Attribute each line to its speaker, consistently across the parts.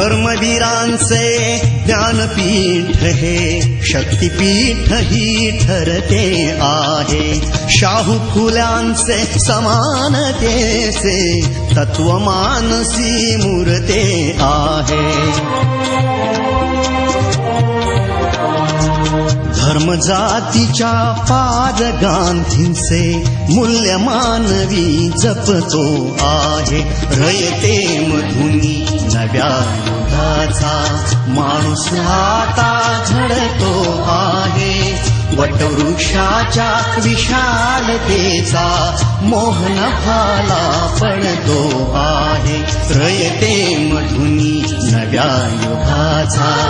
Speaker 1: कर्मवीरांचे ज्ञानपीठ हे शक्तिपीठ ही ठरते आहे. शाहू फुल्यांचे समानतेचे तत्वमानसी मूर्ते आहे. धर्म जातीच्या पाद गांधींचे मूल्य मानवी जपतो आहे रयते मधुनी नव्या युगाचा. माणूस आता घडतो आहे वटवृक्षाच्या विशालतेचा मोहन भाला पडतो आहे रयते मधुनी नव्या युगाचा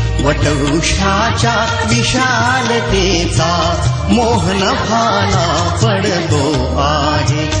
Speaker 1: वटवृक्षाच्या विशालतेचा मोहन भाला पडतो आहे.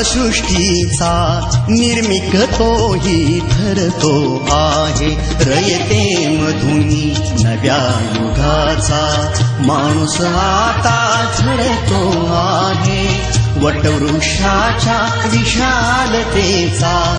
Speaker 1: नवसृष्टीचा निर्मिक तोही ठरतो आहे। रयते मधुनी नव्या युगाचा माणूस आता झडतो आहे। वटवृक्षाच्या विशालतेचा